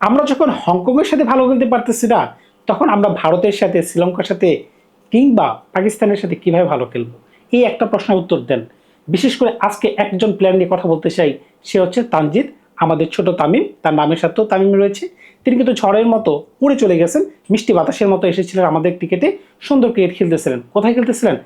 আমরা যখন হংকংয়ের সাথে ভালো খেলতে পারতেছি না, তখন আমরা ভারতের সাথে, শ্রীলঙ্কার সাথে কিংবা পাকিস্তানের সাথে কীভাবে ভালো খেলব? এই একটা প্রশ্নের উত্তর দেন। বিশেষ করে আজকে একজন প্লেয়ার নিয়ে কথা বলতে চাই, সে হচ্ছে তানজিদ, আমাদের ছোট তামিম, তার নামের সাথেও তামিম রয়েছে। তিনি কিন্তু ঝড়ের মতো উড়ে চলে গেছেন, মিষ্টি বাতাসের মতো এসেছিলেন আমাদের ক্রিকেটে সুন্দর ক্রিকেট খেলতেছিলেন। কোথায় খেলতেছিলেন?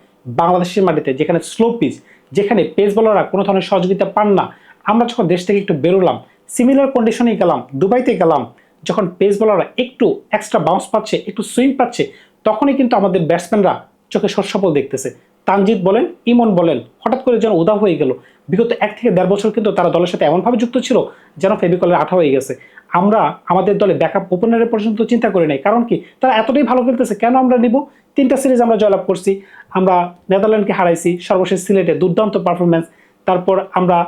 বাংলাদেশের মাটিতে, যেখানে স্লো পিচ যেখানে পেস বলাররা কোনো ধরনের সহযোগিতা পান না। আমরা যখন দেশ থেকে একটু বেরোলাম সিমিলার কন্ডিশনে গেলাম দুবাইতে গেলাম, যখন পেস বলাররা একটু এক্সট্রা বাউন্স পাচ্ছে, একটু সুইং পাচ্ছে, তখনই কিন্তু আমাদের ব্যাটসম্যানরা চোখে সরসাপল দেখতেছে। তানজিৎ বলেন, ইমন বলেন, হঠাৎ করে যেন উদা হয়ে গেল। বিগত এক থেকে দেড় বছর কিন্তু তারা দলের সাথে এমনভাবে যুক্ত ছিল যেন ফেবিকলের আঠা হয়ে গেছে। আমরা আমাদের দলে ব্যাকআপ ওপেনারের পর্যন্ত চিন্তা করি নাই, কারণ কি? তারা এতটাই ভালো খেলতেছে, কেন আমরা নিব? তিনটা সিরিজ আমরা জয়লাভ করছি, আমরা নেদারল্যান্ডকে হারাইছি, সর্বশেষ সিলেটে দুর্দান্ত পারফরমেন্স তারপর আমরা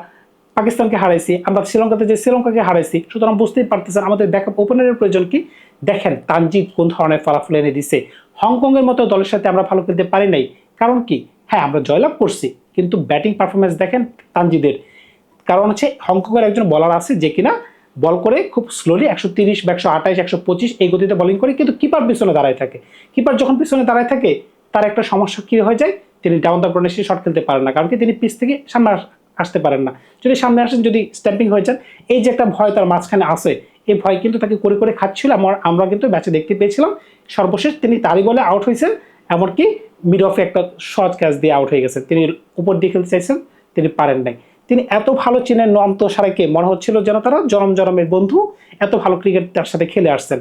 পাকিস্তানকে হারাইছি, আমরা শ্রীলঙ্কাতে যে শ্রীলঙ্কাকে হারাইছি, সুতরাং বুঝতেই পারতেছেন আমাদের ব্যাকআপ ওপেনারের প্রয়োজন কি? দেখেন, তানজিৎ কোন ধরনের ফলাফল এনে দিছে? হংকংয়ের মতো দলের সাথে আমরা ভালো খেলতে পারি নাই। কারণ কি? হ্যাঁ আমরা জয়লাভ করছি, কিন্তু ব্যাটিং পারফরমেন্স দেখেন তানজিদের। কারণ হচ্ছে হংকংয়ের একজন বলার আছে যে কিনা বল করে খুব স্লোলি একশো তিরিশ বা একশো আঠাইশ একশো পঁচিশ এই গতিতে বলিং করে, কিন্তু কিপার পিছনে দাঁড়ায় থাকে। কিপার যখন পিছনে দাঁড়ায় থাকে, তার একটা সমস্যা কী হয়ে যায়? তিনি ডাউন দ্য প্রনেশে শট খেলতে পারেন না, কারণ কি? তিনি পিচ থেকে সামনে আসতে পারেন না। যদি সামনে আসেন, যদি স্ট্যাম্পিং হয়ে যান, এই যে একটা ভয় তার মাঝখানে আসে এই ভয় কিন্তু তাকে করে করে খাচ্ছিল। আমার, আমরা কিন্তু ম্যাচে দেখতে পেয়েছিলাম। সর্বশেষ তিনি তারই বলে আউট হয়েছেন, এমনকি মিড অফে একটা শর্ট ক্যাচ দিয়ে আউট হয়ে গেছেন তিনি উপর দিয়ে খেলতে চাইছেন, তিনি পারেন নাই। তিনি এত ভালো চিনেন নন্ত সারাকে মনে হচ্ছিল যেন তারা জনম জনমের বন্ধু, এত ভালো ক্রিকেট তার সাথে খেলে আসছেন।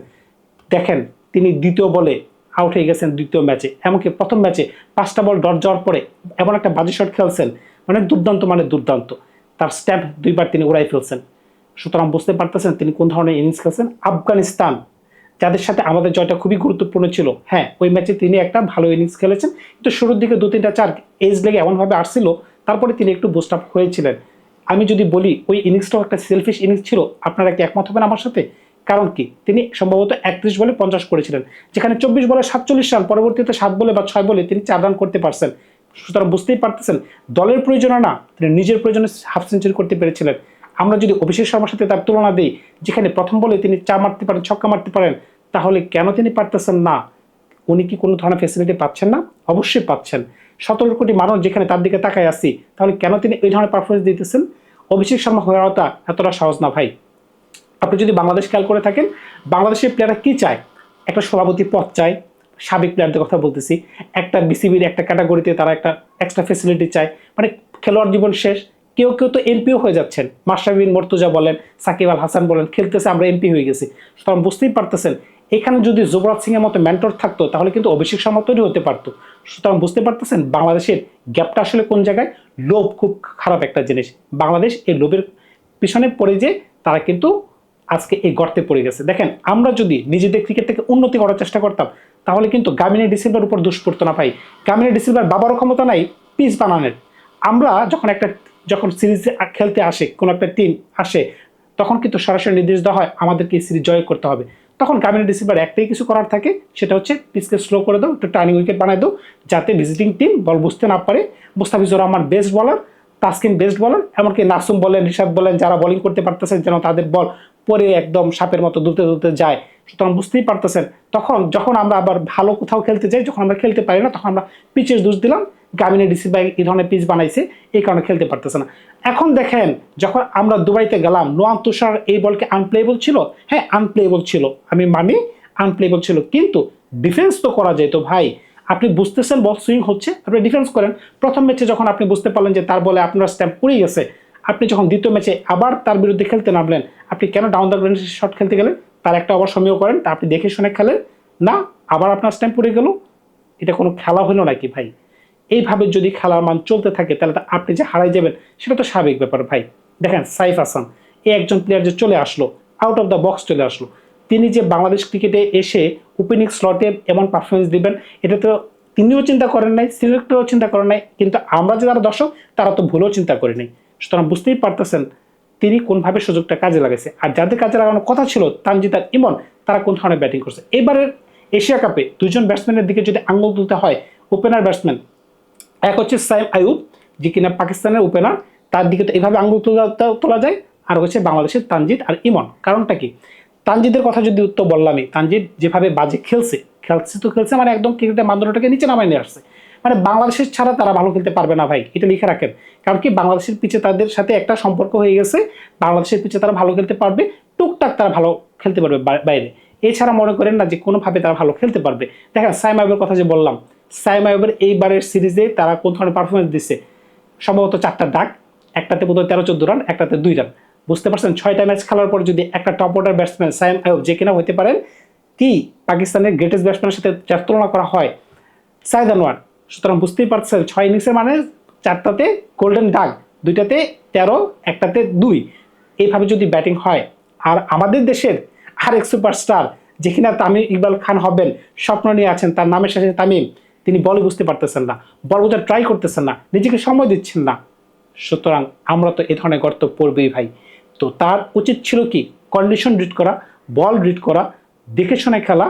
দেখেন, তিনি দ্বিতীয় বলে আউট হয়ে গেছেন দ্বিতীয় ম্যাচে। এমনকি প্রথম ম্যাচে পাঁচটা বল ডট যাওয়ার পরে এমন একটা বাজি শট খেলছেন। মানে দুর্দান্ত মানে দুর্দান্ত। তার স্ট্যাম্প দুইবার তিনি উড়াই ফেলছেন। সুতরাং বুঝতে পারতেছেন তিনি কোন ধরনের ইনিংস খেলছেন। আফগানিস্তান, যাদের সাথে আমাদের জয়টা খুবই গুরুত্বপূর্ণ ছিল। হ্যাঁ ওই ম্যাচে তিনি একটা ভালো ইনিংস খেলেছেন। কিন্তু শুরুর দিকে দু, তিনটা চার এজ লেগে এমনভাবে আসছিল, তারপরে তিনি একটু বুস্ট আপ হয়েছিলেন। আমি যদি বলি, ওই ইনিংসটাও একটা সেলফিশ ইনিংস ছিল। আপনারা কি একমত হবেন আমার সাথে? কারণ কি? তিনি সম্ভবত একত্রিশ বলে পঞ্চাশ করেছিলেন। যেখানে চব্বিশ বলে সাতচল্লিশ রান, পরবর্তীতে সাত বলে বা ছয় বলে তিনি চার রান করতে পারছেন। সুতরাং বুঝতেই পারতেছেন, দলের প্রয়োজনে না, তিনি নিজের প্রয়োজনে হাফ সেঞ্চুরি করতে পেরেছিলেন। আমরা যদি অভিষেক শর্মার সাথে তার তুলনা দিই, যেখানে প্রথম বলে তিনি চা মারতে পারেন, ছক্কা মারতে পারেন, তাহলে কেন তিনি পারতেছেন না? উনি কি কোনো ধরনের ফেসিলিটি পাচ্ছেন না? অবশ্যই পাচ্ছেন। সতেরো কোটি মানুষ যেখানে তার দিকে তাকায় আসি তাহলে কেন তিনি এই ধরনের পারফরমেন্স দিতেছেন? অভিষেক শর্মা ওঠা এতটা সহজ না ভাই। আপনি যদি বাংলাদেশ খেয়াল করে থাকেন, বাংলাদেশের প্লেয়াররা কি চায়? একটা সভাপতি পদ চায় সাবেক প্লেয়ারদের কথা বলতেছি। একটা বিসিবির একটা ক্যাটাগরিতে তারা একটা এক্সট্রা ফেসিলিটি চায়। মানে খেলোয়াড় জীবন শেষ, কেউ কেউ তো এমপিও হয়ে যাচ্ছেন। মাস্টারবিন মর্তুজা বলেন, সাকিব আল হাসান বলেন, খেলতেছে, আমরা এমপি হয়ে গেছি। সুতরাং বুঝতেই পারতেছেন, এখানে যদি যুবরাজ সিং এর মতো মেন্টর থাকতো, তাহলে কিন্তু অভিষেক শর্মা তৈরি হতে পারতো। সুতরাং বুঝতে পারতেছেন, বাংলাদেশের গ্যাপটা আসলে কোন জায়গায়? লোভ খুব খারাপ একটা জিনিস। বাংলাদেশ এই লোভের পিছনে পড়ে যে তারা কিন্তু আজকে এই গর্তে পড়ে গেছে। দেখেন, আমরা যদি নিজেদের ক্রিকেট থেকে উন্নতি করার চেষ্টা করতাম তাহলে কিন্তু গামিনী ডিসিলভার উপর দোষ পড়তো না পাই গামিনী ডিসিলভার বাবারও ক্ষমতা নাই পিচ বানানোর। আমরা যখন একটা, যখন সিরিজ খেলতে আসে, কোনো একটা টিম আসে, তখন কিন্তু সরাসরি নির্দেশ দেওয়া হয়, আমাদেরকে এই সিরিজ জয় করতে হবে। তখন গামিনী ডিসিলভার একটাই কিছু করার থাকে, সেটা হচ্ছে পিচকে স্লো করে দাও, একটু টার্নিং উইকেট বানায় দাও, যাতে ভিজিটিং টিম বল বুঝতে না পারে। মুস্তাফিজুর রহমান বেস্ট বলার তাসকিন বেস্ট বলার এমনকি নাসুম বলেন ঋষাদ বলেন, যারা বোলিং করতে পারতেছেন যেন তাদের বল পরে একদম সাপের মতো দুলতে দুলতে যায়। সুতরাং বুঝতেই পারতেছেন। তখন যখন আমরা আবার ভালো কোথাও খেলতে যাই, যখন আমরা খেলতে পারি না, তখন আমরা পিচের দোষ দিলাম গামিনী ডিসি বাই এই ধরনের পিচ বানাইছে, এই কারণে খেলতে পারতেছে না। এখন দেখেন, যখন আমরা দুবাইতে গেলাম, নোয়ান তুষার এই বলকে আনপ্লেবল ছিল? হ্যাঁ আনপ্লেবল ছিল। আমি মানি আনপ্লেবল ছিল। কিন্তু ডিফেন্স তো করা যেত, ভাই। আপনি বুঝতেছেন বল সুইং হচ্ছে? আপনি ডিফেন্স করেন। প্রথম ম্যাচে যখন আপনি বুঝতে পারলেন যে তার বলে আপনার স্ট্যাম্প পড়ে গেছে, আপনি যখন দ্বিতীয় ম্যাচে আবার তার বিরুদ্ধে খেলতে নামলেন, আপনি কেন ডাউন দ্য গ্রাউন্ড শট খেলতে গেলেন? তার একটা আবার সময় করেন, তা আপনি দেখে শুনে খেলেন, না, আবার আপনার স্ট্যাম্প পড়ে গেল। এটা কোনো খেলা হলো নাকি ভাই? এইভাবে যদি খেলার মান চলতে থাকে, তাহলে আপনি যে হারাই যাবেন, সেটা তো স্বাভাবিক ব্যাপার ভাই। দেখেন, সাইফ হাসান এই একজন প্লেয়ার যে চলে আসলো আউট অফ দ্য বক্স চলে আসলো। তিনি যে বাংলাদেশ ক্রিকেটে এসে ওপেনিং স্লটে এমন পারফরমেন্স দিবেন, এটা তো তিনিও চিন্তা করেন নাই, সিলেক্টরও চিন্তা করেন নাই, কিন্তু আমরা যে যারা দর্শক, তারা তো ভুলেও চিন্তা করি নাই সুতরাং বুঝতেই পারতেছেন তিনি কোনভাবে সুযোগটা কাজে লাগাইছে। আর যাদের কাজে লাগানোর কথা ছিল তানজিদ আর ইমন, তারা কোন ধরনের ব্যাটিং করছে? এবারের এশিয়া কাপে দুজন ব্যাটসম্যানের দিকে যদি আঙুল তুলতে হয়, ওপেনার ব্যাটসম্যান এক হচ্ছে সাইম আয়ুব যে কিনা পাকিস্তানের ওপেনার, তার দিকে তো এভাবে আঙুল তোলা তোলা যায়। আর হচ্ছে বাংলাদেশের তানজিদ আর ইমন। কারণটা কি? তানজিদের কথা যদি উত্তর বললামই, তানজিদ যেভাবে বাজে খেলছে খেলছে তো খেলছে মানে একদম ক্রিকেটের মানদণ্ডটাকে নিচে নামায় নিয়ে আসছে। মানে বাংলাদেশের ছাড়া তারা ভালো খেলতে পারবে না ভাই, এটা লিখে রাখেন। কারণ কি বাংলাদেশের পিছে তাদের সাথে একটা সম্পর্ক হয়ে গেছে, বাংলাদেশের পিছে তারা ভালো খেলতে পারবে, টুকটাক তারা ভালো খেলতে পারবে বাইরে। এছাড়া মনে করেন না যে কোনোভাবে তারা ভালো খেলতে পারবে। দেখেন, সাইম আইবের কথা যে বললাম, সাইম আইবের এইবারের সিরিজে তারা কোন ধরনের পারফরমেন্স দিচ্ছে সম্ভবত চারটা ডাক একটাতে বোধহয় তেরো চোদ্দ রান, একটাতে দুই রান। বুঝতে পারছেন? ছয়টা ম্যাচ খেলার পর যদি একটা টপ অর্ডার ব্যাটসম্যান সাইম আইব যে কিনা হতে পারেন, কি পাকিস্তানের গ্রেটেস্ট ব্যাটসম্যানের সাথে যার তুলনা করা হয়, সাইদ আনোয়ার। সুতরাং বুঝতেই পারছেন, ছয় ইনিংসের মানে চারটাতে গোল্ডেন ডাক দুইটাতে তেরো, একটাতে দুই। এইভাবে যদি ব্যাটিং হয়, আর আমাদের দেশের আরেক সুপারস্টার যে কিনা তামিম ইকবাল খান হবেন, স্বপ্ন নিয়ে আছেন, তার নামের শেষে তামিম, তিনি বল বুঝতে পারতেছেন না বল বোঝার ট্রাই করতেছেন না, নিজেকে সময় দিচ্ছেন না। সুতরাং আমরা তো এ ধরনের গর্ত পড়বেই ভাই। তো তার উচিত ছিল কি কন্ডিশন রিড করা বল রিড করা, দেখে শুনে খেলা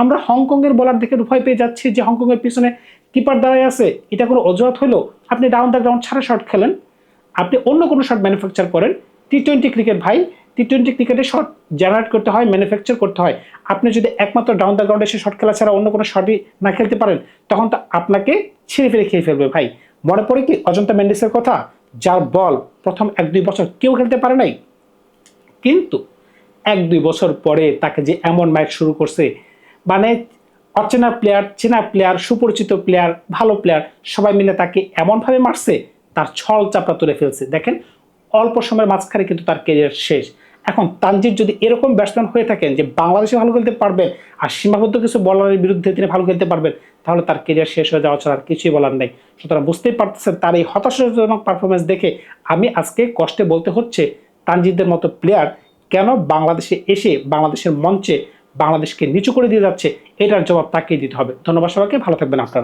আমরা হংকংয়ের বলার দেখে ভয় পেয়ে যাচ্ছি যে হংকংয়ের পিছনে কিপার দাঁড়ায় আছে। এটা কোনো অজুহাত হলো? আপনি ডাউন দ্য গ্রাউন্ড ছাড়া শট খেলেন। আপনি অন্য কোনো শট ম্যানুফ্যাকচার করেন। টি টোয়েন্টি ক্রিকেট ভাই টি টোয়েন্টি ক্রিকেটে শট জেনারেট করতে হয় ম্যানুফ্যাকচার করতে হয়। আপনি যদি একমাত্র ডাউন দ্য গ্রাউন্ডে এসে শট খেলা ছাড়া অন্য কোনো শটই না খেলতে পারেন, তখন তো আপনাকে ছিঁড়ে ফিরে খেয়ে ফেলবে ভাই। মনে পড়ে কি অজন্তা মেন্ডিসের কথা? যার বল প্রথম এক দুই বছর কেউ খেলতে পারে নাই। কিন্তু এক দুই বছর পরে তাকে যে এমন ম্যাচ শুরু করছে মানে অচেনা প্লেয়ার চেনা প্লেয়ার সুপরিচিত প্লেয়ার ভালো প্লেয়ার সবাই মিলে তাকে এমনভাবে মারছে, তার ছল চাপড়া তুলে ফেলছে। দেখেন, অল্প সময়ের মাঝখানে কিন্তু তার কেরিয়ার শেষ। এখন তানজিদ যদি এরকম ব্যাটসম্যান হয়ে থাকেন যে বাংলাদেশে ভালো খেলতে পারবেন আর সীমাবদ্ধ কিছু বলারের বিরুদ্ধে তিনি ভালো খেলতে পারবেন, তাহলে তার কেরিয়ার শেষ হয়ে যাওয়া ছাড়া আর কিছুই বলার নেই। সুতরাং বুঝতেই পারতেছেন তার এই হতাশাজনক পারফরমেন্স দেখে আমি আজকে কষ্টে বলতে হচ্ছে তানজিদের মতো প্লেয়ার কেন বাংলাদেশে এসে, বাংলাদেশের মঞ্চে বাংলাদেশকে নিচু করে দিয়ে যাচ্ছে, এটার জবাব তাকেই দিতে হবে। ধন্যবাদ সবাইকে, ভালো থাকবেন আপনারা।